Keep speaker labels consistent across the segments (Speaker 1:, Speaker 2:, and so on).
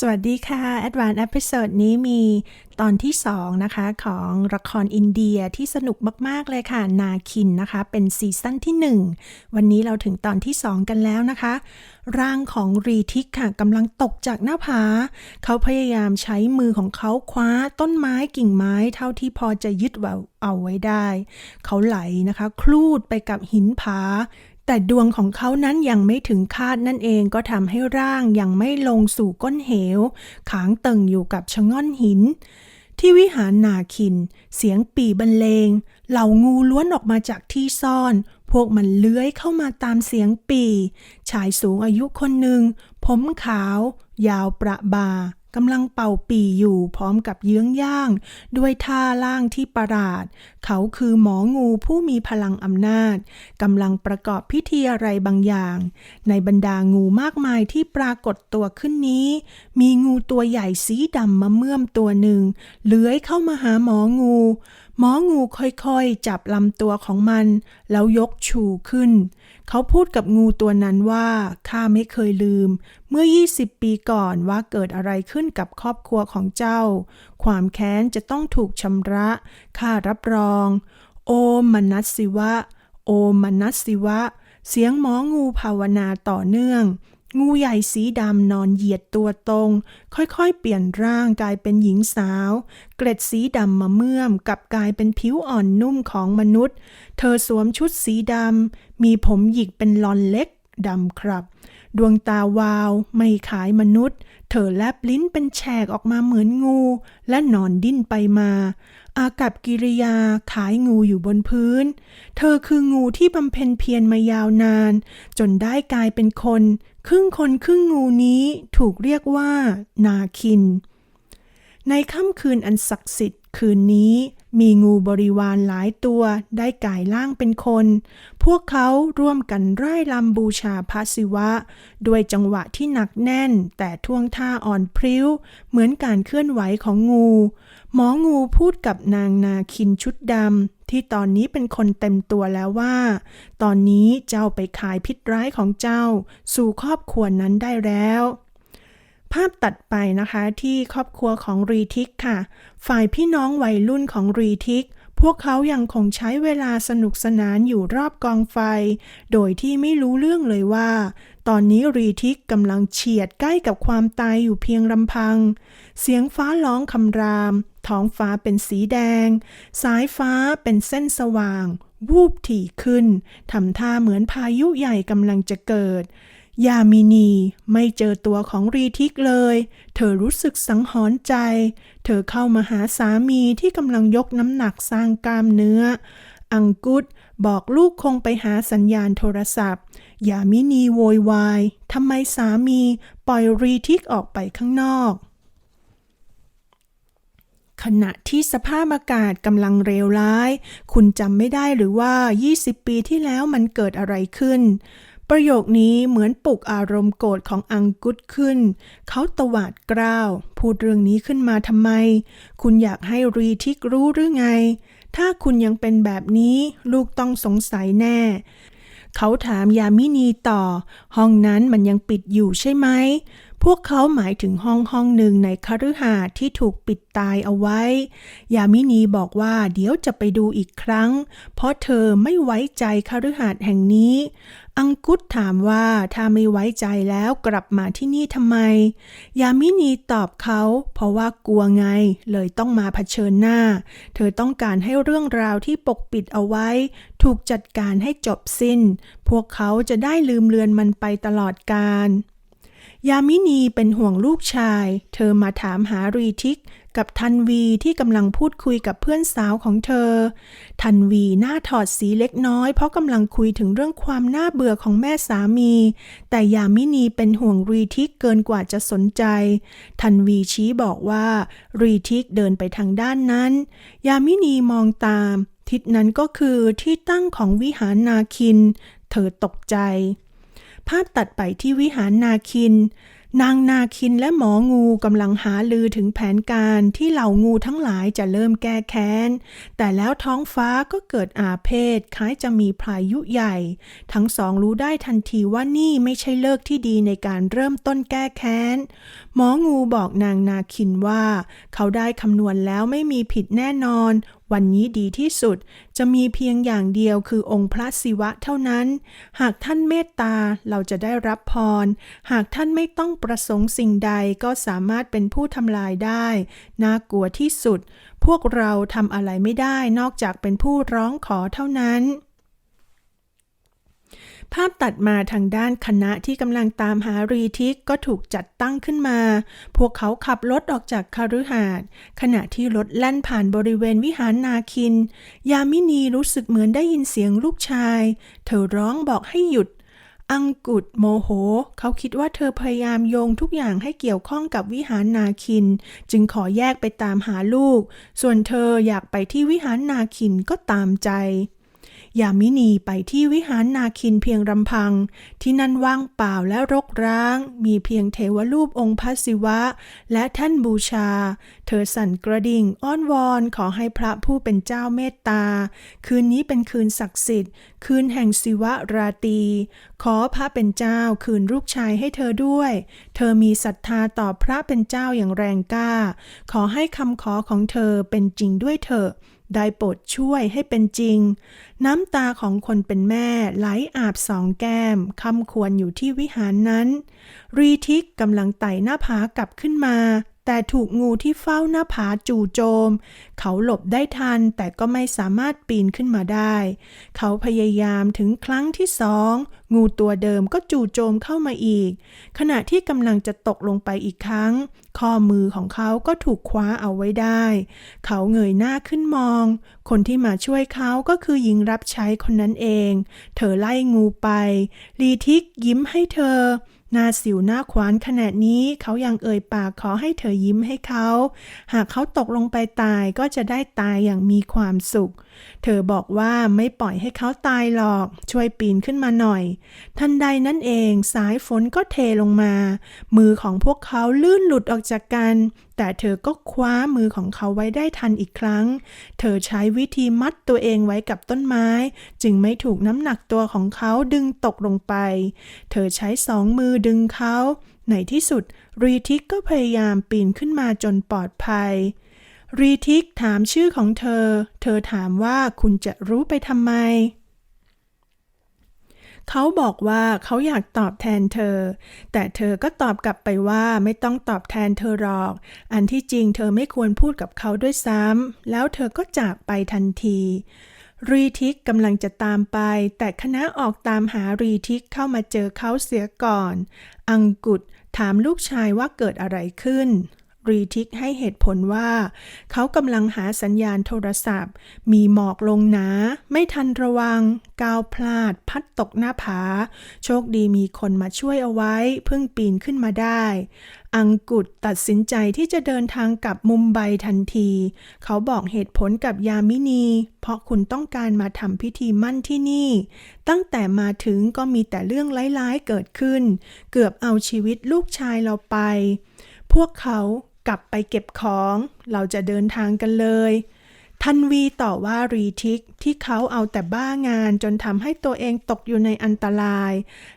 Speaker 1: สวัสดีค่ะ Advanced Episode นี้มีตอนที่ 2 นะคะ ของละครอินเดียที่สนุกมาก ๆ เลยค่ะ นาคินนะคะ เป็นซีซั่นที่ 1 วันนี้เราถึงตอนที่ 2 กันแล้วนะคะ ร่างของรีทิกค่ะกำลังตกจากหน้าผา เขาพยายามใช้มือของเขาคว้าต้นไม้กิ่งไม้เท่าที่พอจะยึดเอาไว้ได้ เขาไหลนะคะ คลูดไปกับหินผา แต่ดวงของเขานั้นยังไม่ถึงคาดนั่นเองก็ทำให้ร่างยังไม่ลงสู่ก้นเหวขางเติ่งอยู่กับชะง่อนหิน ที่วิหารนาคิน เสียงปีบรรเลง เหล่างูล้วนออกมาจากที่ซ่อน พวกมันเลื้อยเข้ามาตามเสียงปี ชายสูงอายุคนหนึ่ง ผมขาว ยาวประบา กำลังเป่าปีอยู่พร้อมกับเยื้องย่าง ด้วยท่าล่างที่ประหลาด เขาคือหมองูผู้มีพลังอำนาจกำลังประกอบพิธีอะไรบางอย่าง ในบรรดางูมากมายที่ปรากฏตัวขึ้นนี้ มีงูตัวใหญ่สีดำมาเมื่อมตัวหนึ่ง เลื้อยเข้ามาหาหมองูหมองูค่อยๆ จับลำตัวของมัน แล้วยกชูขึ้น เขาพูดกับงูตัวนั้นว่าข้าไม่เคยลืม เมื่อ 20 ปีก่อนว่าเกิดอะไรขึ้นกับครอบครัวของเจ้า ความแค้นจะต้องถูกชำระข้ารับรอง โอมนัสสิวะ โอมมนัสสิวะ เสียงหมองูภาวนาต่อเนื่อง งูใหญ่สีดำนอนเหยียดตัวตรง ค่อยๆ เปลี่ยนร่างกลายเป็นหญิงสาว เกล็ดสีดำมาเมื่อมกับกลายเป็นผิวอ่อนนุ่มของมนุษย์ เธอสวมชุดสีดำ มีผมหยิกเป็นลอนเล็กดำครับ ดวงตาวาวไม่ขายมนุษย์ เธอแลบลิ้นเป็นแฉกออกมาเหมือนงู และนอนดิ้นไปมา อากับกิริยาขายงูอยู่บนพื้น เธอคืองูที่บำเพ็ญเพียรมายาวนาน จนได้กลายเป็นคน ครึ่งคนครึ่งงูนี้ถูกเรียกว่า นาคิน ในค่ำคืนอันศักดิ์สิทธิ์คืนนี้มีงูบริวารหลายตัวได้กลายร่างเป็นคน พวกเขาร่วมกันร่ายรำบูชาพระศิวะ ด้วยจังหวะที่หนักแน่นแต่ท่วงท่าอ่อนพริ้ว เหมือนการเคลื่อนไหวของงู หมองูพูดกับนางนาคินชุดดำที่ตอนนี้เป็นคนเต็มตัวแล้วว่า ตอนนี้เจ้าไปขายพิษร้ายของเจ้า สู่ครอบครัวนั้นได้แล้ว ภาพตัดไปนะคะที่ครอบครัวของรีทิกค่ะ ฝ่ายพี่น้องวัยรุ่นของรีทิก พวกเขายังคงใช้เวลาสนุกสนานอยู่รอบกองไฟ โดยที่ไม่รู้เรื่องเลยว่า ตอนนี้รีทิกกำลังเฉียดใกล้กับความตายอยู่เพียงลำพัง เสียงฟ้าร้องคำราม ท้องฟ้าเป็นสีแดง สายฟ้าเป็นเส้นสว่าง วูบถี่ขึ้นทำท่าเหมือนพายุใหญ่กำลังจะเกิด ยามินีไม่เจอตัวของรีทิกเลย เธอรู้สึกสังหรณ์ใจ เธอเข้ามาหาสามีที่กำลังยกน้ำหนักสร้างกล้ามเนื้อ อังกุดบอกลูกคงไปหาสัญญาณโทรศัพท์ ยามินีโวยวายทำไมสามีปล่อยรีทิกออกไปข้างนอก ขณะที่สภาพอากาศกำลังเลวร้าย คุณจำไม่ได้หรือว่า 20 ปีที่แล้วมันเกิดอะไรขึ้น ประโยคนี้เหมือนปลุกอารมณ์โกรธของอังกุดขึ้น เขาตวาดกล้าว พูดเรื่องนี้ขึ้นมาทำไม คุณอยากให้รีทิกรู้หรือไง ถ้าคุณยังเป็นแบบนี้ลูกต้องสงสัยแน่ เขาถามยามินีต่อ ห้องนั้นมันยังปิดอยู่ใช่ไหมพวกเขาหมายถึงห้องห้องหนึ่งในคฤหาสน์ที่ถูกปิดตายเอาไว้ ยามินีบอกว่าเดี๋ยวจะไปดูอีกครั้ง เพราะเธอไม่ไว้ใจคฤหาสน์แห่งนี้ อังกุดถามว่าถ้าไม่ไว้ใจแล้วกลับมาที่นี่ทำไม ยามินีตอบเขา เพราะว่ากลัวไง เลยต้องมาเผชิญหน้า เธอต้องการให้เรื่องราวที่ปกปิดเอาไว้ ถูกจัดการให้จบสิ้น พวกเขาจะได้ลืมเลือนมันไปตลอดกาล ยามินีเป็นห่วงลูกชาย เธอมาถามหารีทิกกับทันวีที่กำลังพูดคุยกับเพื่อนสาวของเธอ ทันวีหน้าถอดสีเล็กน้อย เพราะกำลังคุยถึงเรื่องความน่าเบื่อของแม่สามี แต่ยามินีเป็นห่วงรีทิกเกินกว่าจะสนใจ ทันวีชี้บอกว่ารีทิกเดินไปทางด้านนั้น ยามินีมองตาม ทิศนั้นก็คือที่ตั้งของวิหารนาคิน เธอตกใจ ภาพตัดไปที่วิหารนาคิน นางนาคินและหมองูกำลังหาลือถึงแผนการที่เหล่างูทั้งหลายจะเริ่มแก้แค้น แต่แล้วท้องฟ้าก็เกิดอาเพศคล้ายจะมีพายุใหญ่ ทั้งสองรู้ได้ทันทีว่านี่ไม่ใช่เลิกที่ดีในการเริ่มต้นแก้แค้น หมองูบอกนางนาคินว่า เขาได้คำนวณแล้วไม่มีผิดแน่นอน วันนี้ดีที่สุดจะมีเพียงอย่างเดียวคือองค์พระศิวะเท่านั้น หากท่านเมตตาเราจะได้รับพร หากท่านไม่ต้องประสงค์สิ่งใดก็สามารถเป็นผู้ทำลายได้ น่ากลัวที่สุด พวกเราทำอะไรไม่ได้นอกจากเป็นผู้ร้องขอเท่านั้น ภาพตัดมาทางด้านคณะที่กำลังตามหารีทิกก็ถูกจัดตั้งขึ้นมา พวกเขาขับรถออกจากคาฤหาสน์ขณะที่รถแล่นผ่านบริเวณวิหารนาคิน ยามินีรู้สึกเหมือนได้ยินเสียงลูกชาย เธอร้องบอกให้หยุดอังกุดโมโห เขาคิดว่าเธอพยายามโยงทุกอย่างให้เกี่ยวข้องกับวิหารนาคิน จึงขอแยกไปตามหาลูก ส่วนเธออยากไปที่วิหารนาคินก็ตามใจ ยามินีไปที่วิหารนาคินเพียงลำพัง ที่นั่นว่างเปล่าและรกร้าง มีเพียงเทวรูปองค์พระศิวะ และท่านบูชา เธอสั่นกระดิ่งอ้อนวอนขอให้พระผู้เป็นเจ้าเมตตา คืนนี้เป็นคืนศักดิ์สิทธิ์ คืนแห่งศิวะราตรีขอพระเป็นเจ้าคืนลูกชายให้เธอด้วย เธอมีศรัทธาต่อพระเป็นเจ้าอย่างแรงกล้า ขอให้คำขอของเธอเป็นจริงด้วยเถอะได้โปรดช่วยให้เป็นจริง น้ำตาของคนเป็นแม่ไหลอาบสองแก้มคำควรอยู่ที่วิหารนั้น รีทิกกำลังไต่หน้าผากลับขึ้นมา แต่ถูกงูที่เฝ้าหน้าผาจู่โจม เขาหลบได้ทันแต่ก็ไม่สามารถปีนขึ้นมาได้ เขาพยายามถึงครั้งที่สอง งูตัวเดิมก็จู่โจมเข้ามาอีก ขณะที่กำลังจะตกลงไปอีกครั้ง ข้อมือของเขาก็ถูกคว้าเอาไว้ได้ เขาเงยหน้าขึ้นมอง คนที่มาช่วยเขาก็คือหญิงรับใช้คนนั้นเอง เธอไล่งูไป ลีทิกยิ้มให้เธอ หน้าสิวหน้าขวานขนาดนี้เขายังเอ่ยปากขอให้เธอยิ้มให้เขา หากเขาตกลงไปตายก็จะได้ตายอย่างมีความสุข เธอบอกว่าไม่ปล่อยให้เขาตายหรอก ช่วยปีนขึ้นมาหน่อย ทันใดนั้นเองสายฝนก็เทลงมา มือของพวกเขาลื่นหลุดออกจากกัน แต่เธอก็คว้ามือของเขาไว้ได้ทันอีกครั้ง เธอใช้วิธีมัดตัวเองไว้กับต้นไม้ จึงไม่ถูกน้ำหนักตัวของเขาดึงตกลงไป เธอใช้สองมือดึงเขาในที่สุดรีทิกก็พยายามปีนขึ้นมาจนปลอดภัย รีทิกถามชื่อของเธอ เธอถามว่าคุณจะรู้ไปทำไม เขาบอกว่าเขาอยากตอบแทนเธอ แต่เธอก็ตอบกลับไปว่าไม่ต้องตอบแทนเธอหรอก อันที่จริงเธอไม่ควรพูดกับเขาด้วยซ้ำ แล้วเธอก็จากไปทันทีรีทิกกำลังจะตามไป แต่คณะออกตามหารีทิกเข้ามาเจอเขาเสียก่อน อังกุดถามลูกชายว่าเกิดอะไรขึ้น รีทิกให้เหตุผลว่า เขากำลังหาสัญญาณโทรศัพท์ มีหมอกลงหนา ไม่ทันระวังก้าวพลาด พัดตกหน้าผา โชคดีมีคนมาช่วยเอาไว้ เพิ่งปีนขึ้นมาได้ อังกุดตัดสินใจที่จะเดินทางกลับมุมไบทันที เขาบอกเหตุผลกับยามินี เพราะคุณต้องการมาทำพิธีมั่นที่นี่ ตั้งแต่มาถึงก็มีแต่เรื่องร้ายๆเกิดขึ้น เกือบเอาชีวิตลูกชายเราไป พวกเขา กลับไปเก็บของ เราจะเดินทางกันเลย ทันวีต่อว่ารีทิกที่เขาเอาแต่บ้างานจนทำให้ตัวเองตกอยู่ในอันตราย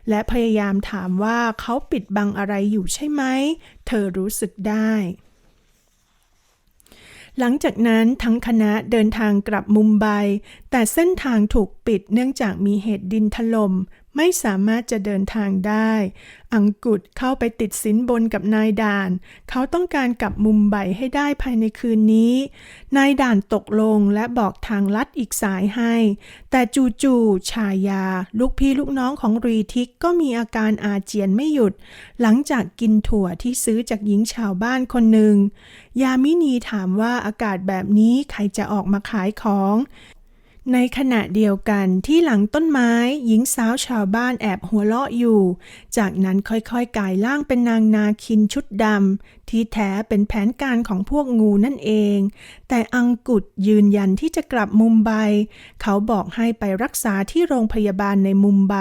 Speaker 1: และพยายามถามว่าเขาปิดบังอะไรอยู่ใช่ไหม เธอรู้สึกได้หลังจากนั้นทั้งคณะเดินทางกลับมุมไบ แต่เส้นทางถูกปิดเนื่องจากมีเหตุดินถล่ม ไม่สามารถจะเดินทางได้ อังกุดเข้าไปติดสินบนกับนายด่าน เขาต้องการกลับมุมไบให้ได้ภายในคืนนี้ นายด่านตกลงและบอกทางลัดอีกสายให้ แต่จู่ๆชายา ลูกพี่ลูกน้องของรีทิกก็มีอาการอาเจียนไม่หยุด หลังจากกินถั่วที่ซื้อจากหญิงชาวบ้านคนหนึ่ง ยามินีถามว่าอากาศแบบนี้ใครจะออกมาขายของ ในขณะเดียวกันที่หลังต้นไม้หญิงสาวชาวบ้านแอบหัวเราะอยู่ จากนั้นค่อยๆกลายร่างเป็นนางนาคินชุดดำ ที่แท้เป็นแผนการของพวกงูนั่นเอง แต่อังกุดยืนยันที่จะกลับมุมไบ เขาบอกให้ไปรักษาที่โรงพยาบาลในมุมไบ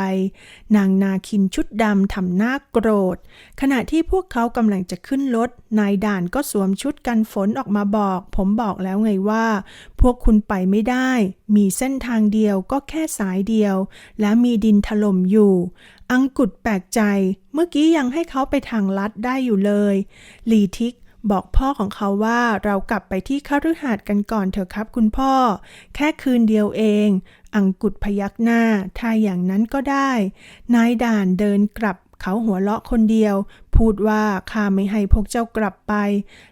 Speaker 1: นางนาคินชุดดำทำหน้าโกรธ ขณะที่พวกเขากำลังจะขึ้นรถ นายด่านก็สวมชุดกันฝนออกมาบอก ผมบอกแล้วไงว่า พวกคุณไปไม่ได้ มีเส้นทางเดียวก็แค่สายเดียว และมีดินถล่มอยู่ อังกุดแปลกใจเมื่อกี้ยังให้เขาไปทางลัดได้อยู่เลย ลีทิกบอกพ่อของเขาว่าเรากลับไปที่คฤหาสน์กันก่อนเถอะครับคุณพ่อ แค่คืนเดียวเอง อังกุดพยักหน้า ถ้าอย่างนั้นก็ได้ นายด่านเดินกลับเขาหัวเราะคนเดียว พูดว่าข้าไม่ให้พวกเจ้ากลับไป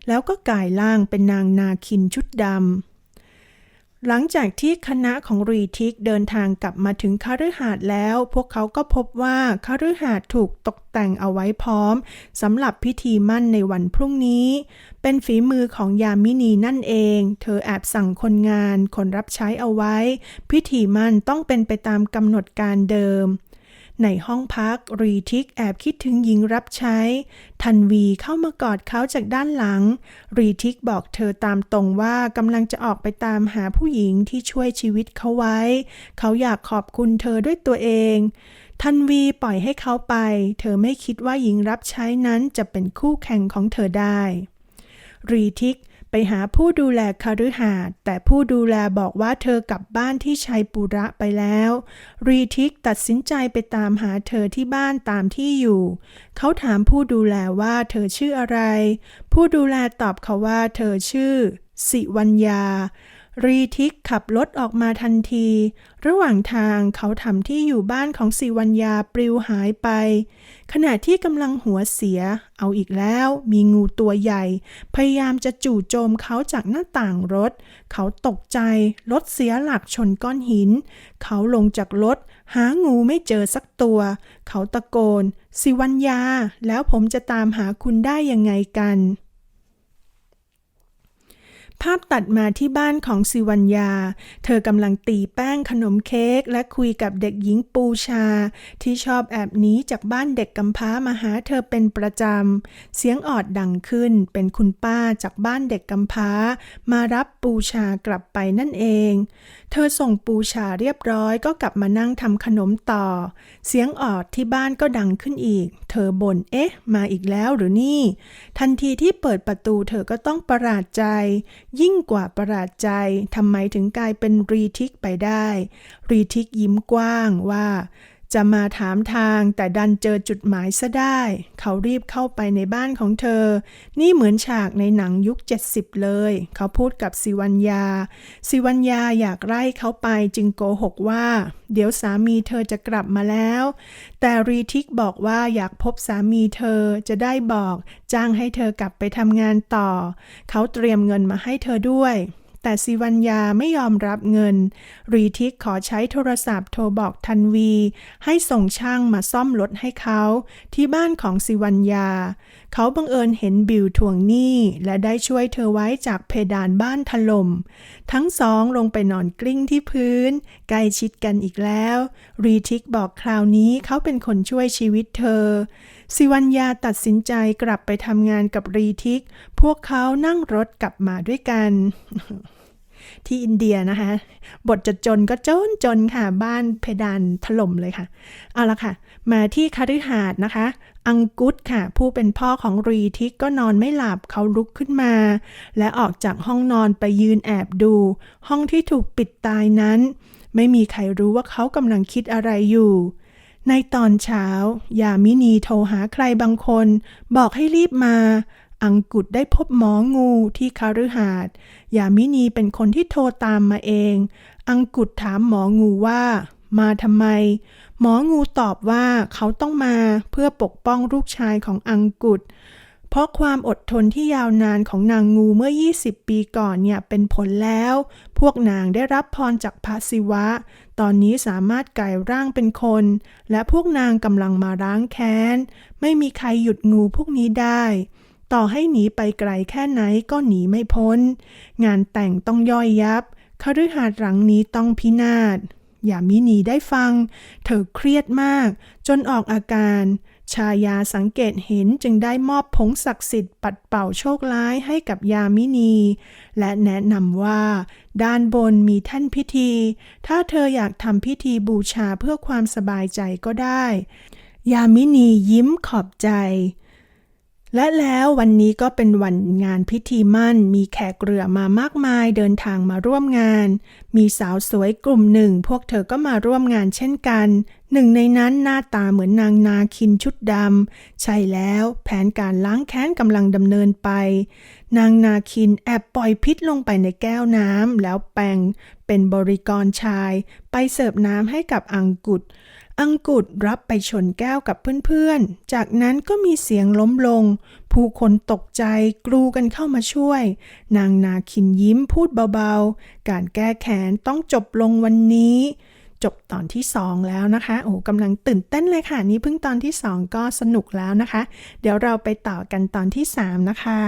Speaker 1: แล้วก็กลายร่างเป็นนางนาคินชุดดำ หลังจากที่คณะของรีทิกเดินทางกลับมาถึงคฤหาสน์แล้ว พวกเขาก็พบว่าคฤหาสน์ถูกตกแต่งเอาไว้พร้อมสำหรับพิธีมั่นในวันพรุ่งนี้ เป็นฝีมือของยามินีนั่นเอง เธอแอบสั่งคนงาน คนรับใช้เอาไว้ พิธีมั่นต้องเป็นไปตามกำหนดการเดิม ในห้องพักรีทิกแอบคิดถึงหญิงรับใช้ ทันวีเข้ามากอดเขาจากด้านหลัง รีทิกบอกเธอตามตรงว่ากำลังจะออกไปตามหาผู้หญิงที่ช่วยชีวิตเขาไว้ เขาอยากขอบคุณเธอด้วยตัวเอง ทันวีปล่อยให้เขาไป เธอไม่คิดว่าหญิงรับใช้นั้นจะเป็นคู่แข่งของเธอได้รีทิก ไปหาผู้ดูแลคฤหาสน์แต่ผู้ดูแลบอกว่าเธอกลับบ้านที่ชัยปุระไปแล้ว รีทิกตัดสินใจไปตามหาเธอที่บ้านตามที่อยู่ เขาถามผู้ดูแลว่าเธอชื่ออะไร ผู้ดูแลตอบเขาว่าเธอชื่อ สิวัญญา รีทิกขับรถออกมาทันที ระหว่างทางเขาทำที่อยู่บ้านของสิวัญญาปลิวหายไป ขณะที่กำลังหัวเสีย เอาอีกแล้วมีงูตัวใหญ่ พยายามจะจู่โจมเขาจากหน้าต่างรถ เขาตกใจ รถเสียหลักชนก้อนหิน เขาลงจากรถ หางูไม่เจอสักตัว เขาตะโกน สิวัญญา แล้วผมจะตามหาคุณได้ยังไงกัน ภาพตัดมาที่บ้านของสิวัญญา เธอกำลังตีแป้งขนมเค้กและคุยกับเด็กหญิงปูชา ที่ชอบแอบหนีจากบ้านเด็กกำพร้ามาหาเธอเป็นประจำ เสียงออดดังขึ้นเป็นคุณป้าจากบ้านเด็กกำพร้า มารับปูชากลับไปนั่นเอง เธอส่งปูชาเรียบร้อยก็กลับมานั่งทำขนมต่อ เสียงออดที่บ้านก็ดังขึ้นอีก เธอบ่นเอ๊ะ มาอีกแล้วหรือนี่ ทันทีที่เปิดประตูเธอก็ต้องประหลาดใจ ยิ่งกว่าประหลาดใจทำไมถึงกลายเป็นรีทิกไปได้ รีทิกยิ้มกว้างว่า จะมาถามทางแต่ดันเจอจุดหมายซะได้ เขารีบเข้าไปในบ้านของเธอ นี่เหมือนฉากในหนังยุค 70 เลย เขาพูดกับสิวัญญา สิวัญญาอยากไล่เขาไปจึงโกหกว่า เดี๋ยวสามีเธอจะกลับมาแล้ว แต่รีทิกบอกว่าอยากพบสามีเธอจะได้บอก จ้างให้เธอกลับไปทำงานต่อ เขาเตรียมเงินมาให้เธอด้วย แต่สิวัญญาไม่ยอมรับเงิน รีทิกขอใช้โทรศัพท์โทรบอกทันวี ให้ส่งช่างมาซ่อมรถให้เขา ที่บ้านของสิวัญญา เขาบังเอิญเห็นบิวทวงหนี้ และได้ช่วยเธอไว้จากเพดานบ้านถล่ม ทั้งสองลงไปนอนกลิ้งที่พื้น ใกล้ชิดกันอีกแล้ว รีทิกบอกคราวนี้เขาเป็นคนช่วยชีวิตเธอสิวัญญาตัดสินใจกลับไปทำงานกับรีทิก พวกเขานั่งรถกลับมาด้วยกัน ที่อินเดียนะคะ บทจะจนก็จนจนค่ะ บ้านเพดานถล่มเลยค่ะ เอาละค่ะ มาที่คฤหาสน์นะคะ อังกุตค่ะ ผู้เป็นพ่อของรีทิกก็นอนไม่หลับเขาลุกขึ้นมา และออกจากห้องนอนไปยืนแอบดู ห้องที่ถูกปิดตายนั้น ไม่มีใครรู้ว่าเขากำลังคิดอะไรอยู่ในตอนเช้า ยามินีโทรหาใครบางคน บอกให้รีบมา อังกุดได้พบหมองูที่คาฤหาสน์ยามินีเป็นคนที่โทรตามมาเอง อังกุดถามหมองูว่า มาทำไม หมองูตอบว่าเขาต้องมาเพื่อปกป้องลูกชายของอังกุดเพราะความอดทนที่ยาวนานของนางงูเมื่อ 20 ปีก่อนเนี่ยเป็นผลแล้ว พวกนางได้รับพรจากพระศิวะ ตอนนี้สามารถกลายร่างเป็นคน และพวกนางกำลังมาล้างแค้น ไม่มีใครหยุดงูพวกนี้ได้ ต่อให้หนีไปไกลแค่ไหนก็หนีไม่พ้น งานแต่งต้องย่อยยับคฤหาสน์หลังนี้ต้องพินาศยามินีได้ฟัง เธอเครียดมาก จนออกอาการ ชายาสังเกตเห็นจึงได้มอบผงศักดิ์สิทธิ์ปัดเป่าโชคร้ายให้กับยามินี และแนะนำว่า ด้านบนมีแท่นพิธี ถ้าเธออยากทำพิธีบูชาเพื่อความสบายใจก็ได้ ยามินียิ้มขอบใจ และแล้ววันนี้ก็เป็นวันงานพิธีมั่น มีแขกเรือมามากมายเดินทางมาร่วมงาน มีสาวสวยกลุ่มหนึ่ง พวกเธอก็มาร่วมงานเช่นกัน หนึ่งในนั้นหน้าตาเหมือนนางนาคินชุดดำ ใช่แล้วแผนการล้างแค้นกำลังดำเนินไป นางนาคินแอบปล่อยพิษลงไปในแก้วน้ำแล้วแปลงเป็นบริกรชาย ไปเสิร์ฟน้ำให้กับอังกุฎ อังกุฎรับไปชนแก้วกับเพื่อนๆ จากนั้นก็มีเสียงล้มลง ผู้คนตกใจกรูกันเข้ามาช่วย นางนาคินยิ้มพูดเบาๆ การแก้แค้นต้องจบลงวันนี้ จบตอนที่2แล้วนะคะ โอ้กำลังตื่นเต้นเลยค่ะ นี่เพิ่งตอนที่2ก็สนุกแล้วนะคะ เดี๋ยวเราไปต่อกันตอนที่3นะคะ